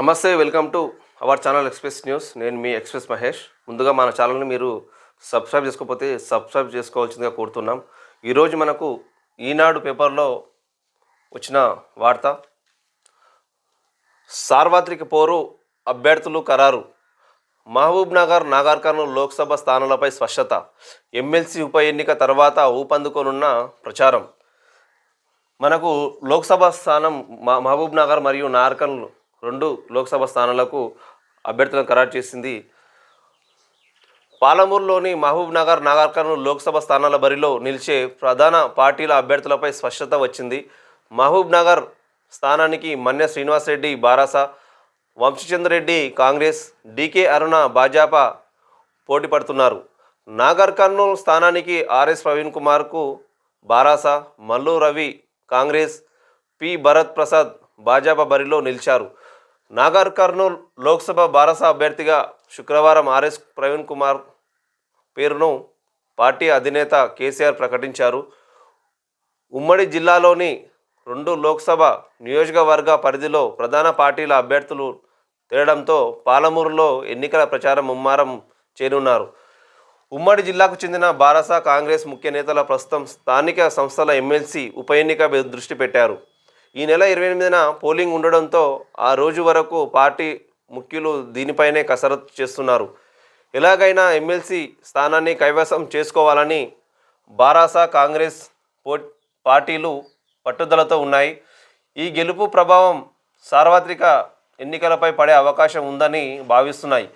నమస్తే welcome to our channel express news. నేను మీ ఎక్స్ప్రెస్ మహేష్. ముందుగా మన ఛానల్ని మీరు సబ్స్క్రైబ్ చేసుకోకపోతే సబ్స్క్రైబ్ చేసుకోవాల్సిందిగా కోరుతున్నాం. ఈరోజు మనకు ఈనాడు పేపర్లో వచ్చిన వార్త సార్వత్రిక పోరు అభ్యర్థులు ఖరారు. మహబూబ్ నగర్ నాగర్ లోక్సభ స్థానాలపై స్పష్టత. ఎమ్మెల్సీ ఉప ఎన్నిక తర్వాత ఊపందుకోనున్న ప్రచారం. మనకు లోక్సభ స్థానం మహబూబ్ నగర్ మరియు నార్కన్లు రెండు లోక్సభ స్థానాలకు అభ్యర్థులను ఖరారు చేసింది. పాలమూరులోని మహబూబ్ నగర్ నాగర్ లోక్సభ స్థానాల బరిలో నిలిచే ప్రధాన పార్టీల అభ్యర్థులపై స్పష్టత వచ్చింది. మహబూబ్ నగర్ స్థానానికి Manne Srinivas Reddy Bharasa Vamshi Chand Reddy Congress D K Aruna Bhajapa పోటీ పడుతున్నారు. నాగర్ కర్నూలు స్థానానికి ఆర్ఎస్ ప్రవీణ్ కుమార్కు బారాస మల్లు రవి కాంగ్రెస్ పి. భరత్ ప్రసాద్ భాజపా బరిలో నిలిచారు. నాగర్ కర్నూల్ లోక్సభ బారస అభ్యర్థిగా శుక్రవారం ఆర్ఎస్ ప్రవీణ్ కుమార్ పేరును పార్టీ అధినేత కేసీఆర్ ప్రకటించారు. ఉమ్మడి జిల్లాలోని రెండు లోక్సభ నియోజకవర్గ పరిధిలో ప్రధాన పార్టీల అభ్యర్థులు తేడంతో పాలమూరులో ఎన్నికల ప్రచారం ముమ్మారం చేరున్నారు ఉమ్మడి జిల్లాకు చెందిన బారస కాంగ్రెస్ ముఖ్య నేతల ప్రస్తుతం స్థానిక సంస్థల ఎమ్మెల్సీ ఉప ఎన్నికపై దృష్టి పెట్టారు. ఈ నెల ఇరవై ఎనిమిదిన పోలింగ్ ఉండడంతో ఆ రోజు వరకు పార్టీ ముఖ్యులు దీనిపైనే కసరత్తు చేస్తున్నారు. ఎలాగైనా ఎమ్మెల్సీ స్థానాన్ని కైవసం చేసుకోవాలని బారాసా కాంగ్రెస్ పో పార్టీలు పట్టుదలతో ఉన్నాయి. ఈ గెలుపు ప్రభావం సార్వత్రిక ఎన్నికలపై పడే అవకాశం ఉందని భావిస్తున్నాయి.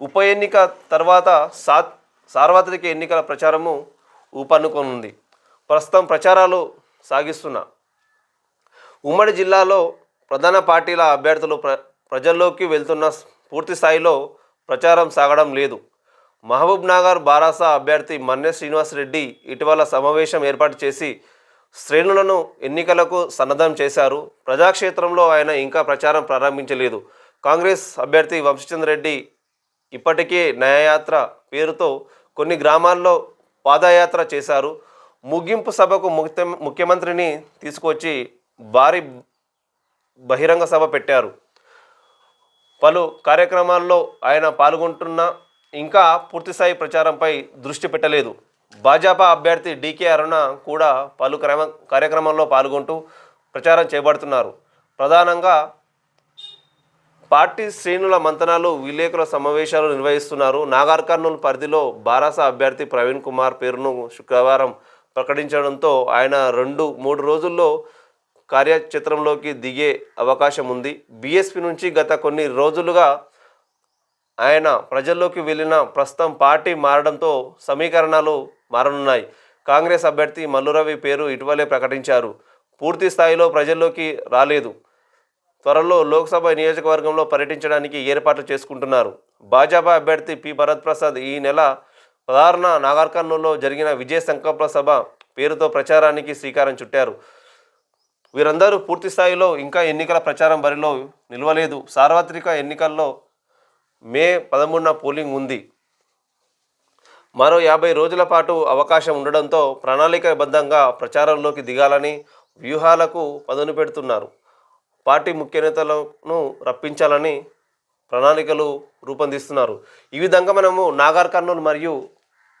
ఉప ఎన్నిక తర్వాత సా సార్వత్రిక ఎన్నికల ప్రచారము ఊపన్నుకోనుంది ప్రస్తుతం ప్రచారాలు సాగిస్తున్న ఉమ్మడి జిల్లాలో ప్రధాన పార్టీల అభ్యర్థులు ప్ర ప్రజల్లోకి వెళ్తున్న పూర్తి స్థాయిలో ప్రచారం సాగడం లేదు. మహబూబ్ నగర్ బారాసా అభ్యర్థి మన్నె శ్రీనివాస్ రెడ్డి ఇటీవల సమావేశం ఏర్పాటు చేసి శ్రేణులను ఎన్నికలకు సన్నద్ధం చేశారు. ప్రజాక్షేత్రంలో ఆయన ఇంకా ప్రచారం ప్రారంభించలేదు. కాంగ్రెస్ అభ్యర్థి వంశచంద్ర రెడ్డి ఇప్పటికే న్యాయయాత్ర పేరుతో కొన్ని గ్రామాల్లో పాదయాత్ర చేశారు. ముగింపు సభకు ముఖ్య ముఖ్యమంత్రిని తీసుకొచ్చి భారీ బహిరంగ సభ పెట్టారు. పలు కార్యక్రమాల్లో ఆయన పాల్గొంటున్న ఇంకా పూర్తిస్థాయి ప్రచారంపై దృష్టి పెట్టలేదు. భాజపా అభ్యర్థి డీకే అరుణ కూడా పలు క్రమ కార్యక్రమాల్లో పాల్గొంటూ ప్రచారం చేపడుతున్నారు. ప్రధానంగా పార్టీ శ్రేణుల మంతనాలు విలేకరుల సమావేశాలు నిర్వహిస్తున్నారు. నాగర్ కర్నూలు పరిధిలో బారాస అభ్యర్థి ప్రవీణ్ కుమార్ పేరును శుక్రవారం ప్రకటించడంతో ఆయన రెండు మూడు రోజుల్లో కార్యక్షేత్రంలోకి దిగే అవకాశం ఉంది. బీఎస్పీ నుంచి గత కొన్ని రోజులుగా ఆయన ప్రజల్లోకి వెళ్ళిన ప్రస్తుతం పార్టీ మారడంతో సమీకరణాలు మారనున్నాయి. కాంగ్రెస్ అభ్యర్థి మల్లురవి పేరు ఇటీవలే ప్రకటించారు. పూర్తి స్థాయిలో ప్రజల్లోకి రాలేదు. త్వరలో లోక్సభ నియోజకవర్గంలో పర్యటించడానికి ఏర్పాట్లు చేసుకుంటున్నారు. భాజపా అభ్యర్థి పి. భరత్ ప్రసాద్ ఈ నెల పదహారున నాగార్కర్నూలో జరిగిన విజయ సంకల్ప సభ పేరుతో ప్రచారానికి శ్రీకారం చుట్టారు. వీరందరూ పూర్తి స్థాయిలో ఇంకా ఎన్నికల ప్రచారం బరిలో నిలవలేదు. సార్వత్రిక ఎన్నికల్లో మే పదమూడున పోలింగ్ ఉంది. మరో యాభై రోజుల పాటు అవకాశం ఉండడంతో ప్రణాళికాబద్ధంగా ప్రచారంలోకి దిగాలని వ్యూహాలకు పదును పెడుతున్నారు. పార్టీ ముఖ్య నేతలను రప్పించాలని ప్రణాళికలు రూపొందిస్తున్నారు. ఈ విధంగా మనము నాగర్ కర్నూలు మరియు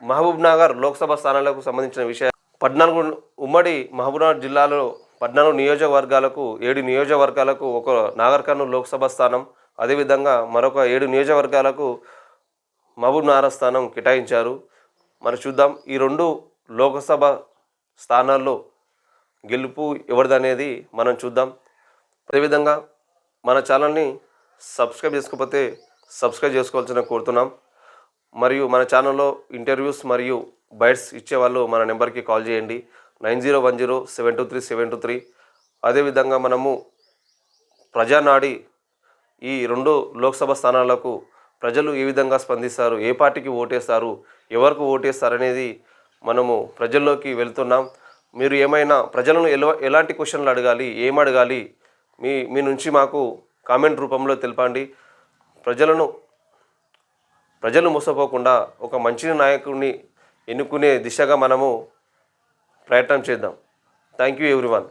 మహబూబ్ నగర్ లోక్సభ స్థానాలకు సంబంధించిన విషయం పద్నాలుగు ఉమ్మడి మహబూబ్నగర్ జిల్లాలో పద్నాలుగు నియోజకవర్గాలకు ఏడు నియోజకవర్గాలకు ఒక నాగర్ కర్నూలు లోక్సభ స్థానం అదేవిధంగా మరొక ఏడు నియోజకవర్గాలకు మహబూబ్ నారా స్థానం కేటాయించారు. మరి చూద్దాం ఈ రెండు లోకసభ స్థానాల్లో గెలుపు ఎవరిదనేది మనం చూద్దాం. అదేవిధంగా మన ఛానల్ని సబ్స్క్రైబ్ చేసుకోకపోతే సబ్స్క్రైబ్ చేసుకోవాల్సిన కోరుతున్నాం. మరియు మన ఛానల్లో ఇంటర్వ్యూస్ మరియు బైట్స్ ఇచ్చేవాళ్ళు మన నెంబర్కి కాల్ చేయండి. Nine zero one zero seven two three seven two three. అదేవిధంగా మనము ప్రజానాడి ఈ రెండు లోక్సభ స్థానాలకు ప్రజలు ఏ విధంగా స్పందిస్తారు ఏ పార్టీకి ఓటేస్తారు ఎవరికి ఓటేస్తారు అనేది మనము ప్రజల్లోకి వెళ్తున్నాం. మీరు ఏమైనా ప్రజలను ఎలా ఎలాంటి క్వశ్చన్లు అడగాలి ఏం అడగాలి మీ మీ నుంచి మాకు కామెంట్ రూపంలో తెలపండి. ప్రజలను ప్రజలు మోసపోకుండా ఒక మంచి నాయకుడిని ఎన్నుకునే దిశగా మనము ప్రయత్నం చేద్దాం. Thank you everyone